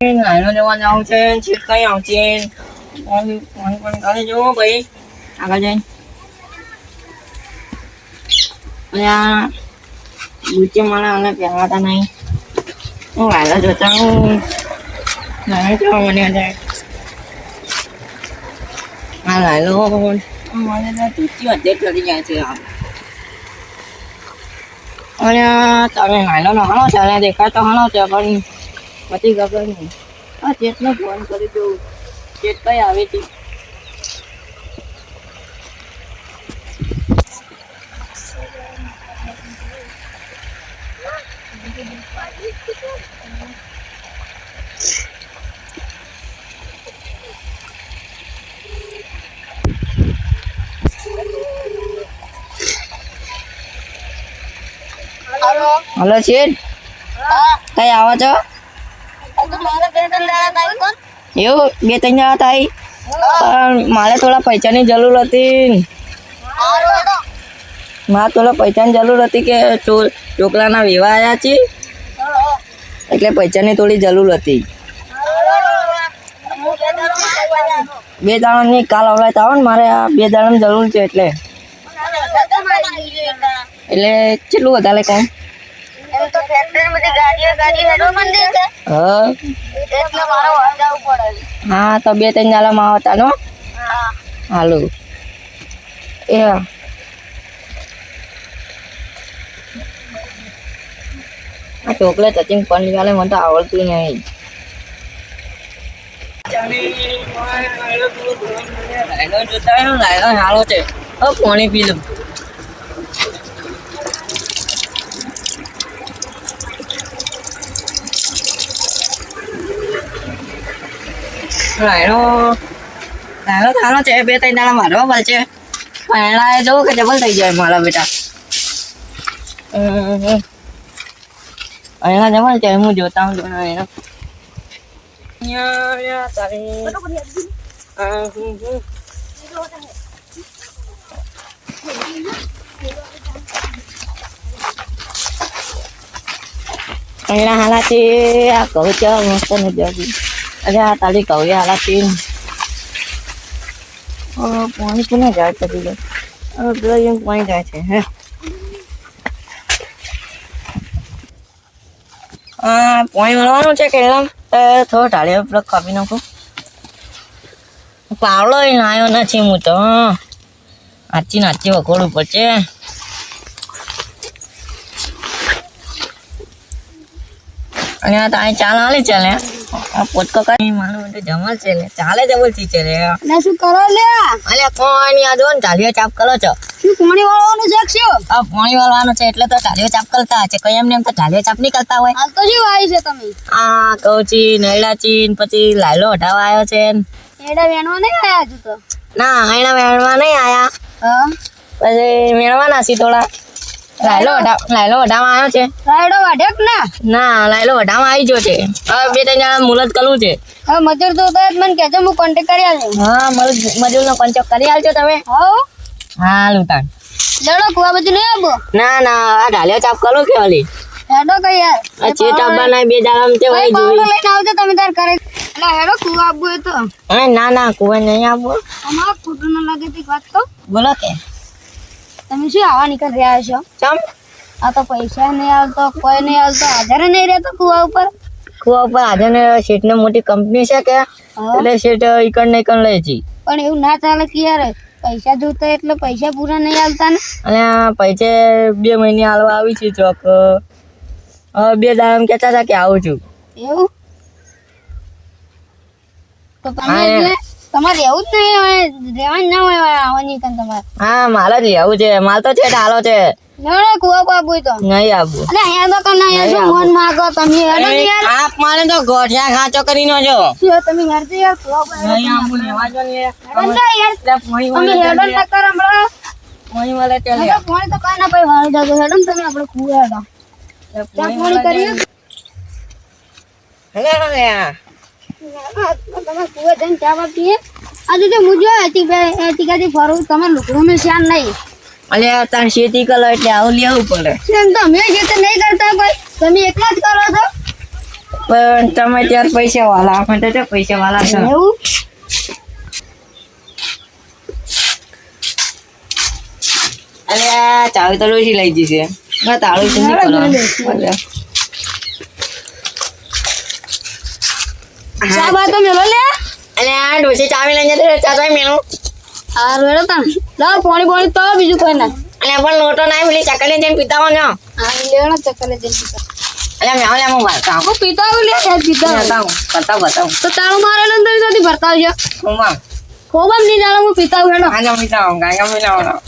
નાનો જવા જાવ છે કઈ આવશે ફોન ફોન કરે જો ભાઈ આગળ જઈને આ નીચે મને અને પહેરાતા નહીં હું વાયલા જોતા હું જવા મને અંદર આ લાયલો મને તૂટી અધે ચડી જાય છે અને તમે નાયલો નો હાલો છે દેખાતો હાલો છે પણ પછી ખબર નહીં આ ચેતનો ફોન કરી દઉં. ચેત કઈ આવે તી હલો ચેત કઈ આવો છો? એવું બે ત્રણ જણા થાય પણ મારે થોડા પૈસાની જરૂર હતી. મારે થોડા પૈસાની જરૂર હતી કે છોકરાના વિવાહ આવ્યા છે એટલે પૈસાની થોડી જરૂર હતી. બે દાણાની કાલ અવલાય આવો ને મારે આ બે દાણાની જરૂર છે એટલે. એટલે કેટલું વધારે કોમ? હા. હા તો બે ત્રણ દાડામાં આવતા નો? હાલો. એ. હા. આ ચોકલેટ ટચિંગ પણ વાલે મને તો આવડતું નહીં. હાલો છે હવે પાણી પી લઉં રાયડો રાયડો થાનો છે બે ત્રણ દાડા મારવા પડશે પહેલા જોઉં કે ડબલ થઈ જાય મારા બેટા હમ. એના જમણ છે હું જોતા હું જોતા એનો યા, યા, તારી. આ, હમ, હમ. અહીંયા હાલાથી આ કહું છે મસ્ત ને જોગી અરે તારી કહું હાલાથી પાણી કોને જાય બીજો? હવે પેલા જેમ પાણી જાય છે, હે. પાણી મળવાનું છે કે એમ? થોડો ઢાળ્યો પેલો કાપી નાખું. પાવડો નાયો નથી હું તો. નાચી નાચી વખોડવું પડશે અને તારી ચાલ આલી ચાલે. પોટકો કરી મારું બધું જમલ છે લે. ચાલે જબરથી છે લે. ના શું કરો લે? અલ્યા કોણ આ જો ને ટાલીઓ ચાપ કરો છો. શું પાણી વાળવાનું છે શું આ પાણી વાળવાનું છે એટલે તો ટાલીઓ ચાપ કરતા છે. કઈ એમને એમ તો ટાલીઓ ચાપ નહીં કરતા હોય. હાલ તો શું આવી છે તમે? આ કૌચી નૈડાચી પછી લાયલો હટાવા આવ્યો છે એડા વેણવા નહીં આવ્યા હજુ તો? ના મેળવા નહીં આયા. પછી મેળવાના છે થોડા. લાયલો લાયલો આવ્યો છે. વાઢ્યો ના? ના લાયલો હટાવા આવી ગયો છે. હવે બે ત્રણ જણા મુલત કરવું છે. હવે મજૂર તો તો મને કહેજો હું કોન્ટેક કરી આલું. હા મજૂર મજૂરનો કોન્ટેક્ટ કરી આલજો તમે. હો હા લુતાન લેડો કુવા બધું નહીં આવો ના ના આ ઢાલ્યો ચાપ કરો કે ઓલી? હેડો કઈ યાર. આ ચેટ આપવાના બે દાડામાં તે હોય કઈ લઈને આવજો તમે તાર કરે એટલે હેડો કુવા આપવું એ તો. ના ના કુવા નહીં આપવો અમારા ખોટું ન લાગે તે વાત તો બોલો કે. તમે શું આવા નીકળ રહ્યા છો? ચમ? આ તો પૈસા નહીં આવતો કોઈ નહીં આવતો હાજર નહીં રહેતો કુવા ઉપર? કુવા ઉપર આજે ને શેઠને મોટી કંપની છે કે? એટલે શેઠ ઈકણ ને ઈકણ લે છે. પણ એવું ના ચાલે કે યાર પૈસા જોતા એટલે પૈસા પૂરા નહીં આવતા ને? અને પૈસે બે મહિને હાલવા આવી છે ચોક. બે દાડા કહેતા હતા કે આવું છું. એવું? તો તમે તમારે એવું જ નહીં રહેવાનું ના હોય આવવાની કાન તમારે. હા મારે જ રહેવું છે. માલ તો છે ઢાલો છે. લેવડો કુવા પાપું તો. નહીં આવું અરે અહીંયા તો કના અહીંયા શું મન માગો તમે હેડો યાર. આપ મારે તો ગોઠિયા ખાંચો કરી નો જો તમે યાર કુવા પર નહીં આવું લેવા જો ને યાર. તમે હેડો ને કર હમણાં. પાણી વાળે તે લે. તો કાંઈ ભાઈ વાળી જાજો. હેડો તમે આપણે કુવા હેડો. એટલે ચા પાણી પાણી કરીએ. લે લે અલે તાર શેતી કરો એટલે આવું લેવું પડે. એમ તો નહીં કરતા કોઈ તમે એકલા જ કરો છો પણ તમે ત્યારે પૈસા વાલા આપણે તો પૈસા વાલા છો. એવું? આ ચાવી તો લઈ જશે નહીં ના, કરવાનું. ના, બોલો. ચા બા તો મેલો લે. અને આ ડોસી ચાવી લઈને જતી ચા તો મેલું. હાર વેડો તા લાવ પાણી પાણી તો બીજું કોઈ ના. અને પણ લોટો ના પેલી ચકલી જેમ પીતા હો ને હા લેવડો ચકલી જેમ પીતા. અલે મેં લે હું ભરતા હું પીતા. હું લે પીતા આવું. બતાવું બતાવું બતાવું તો તાળું મારેલું તો ત્યાંથી ભરતા આવજો. હું માં ખોબમની જાણો હું પીતા હું હેડો. ગાંજા પીતા હોઉં ગાંજા પીતા હોઉં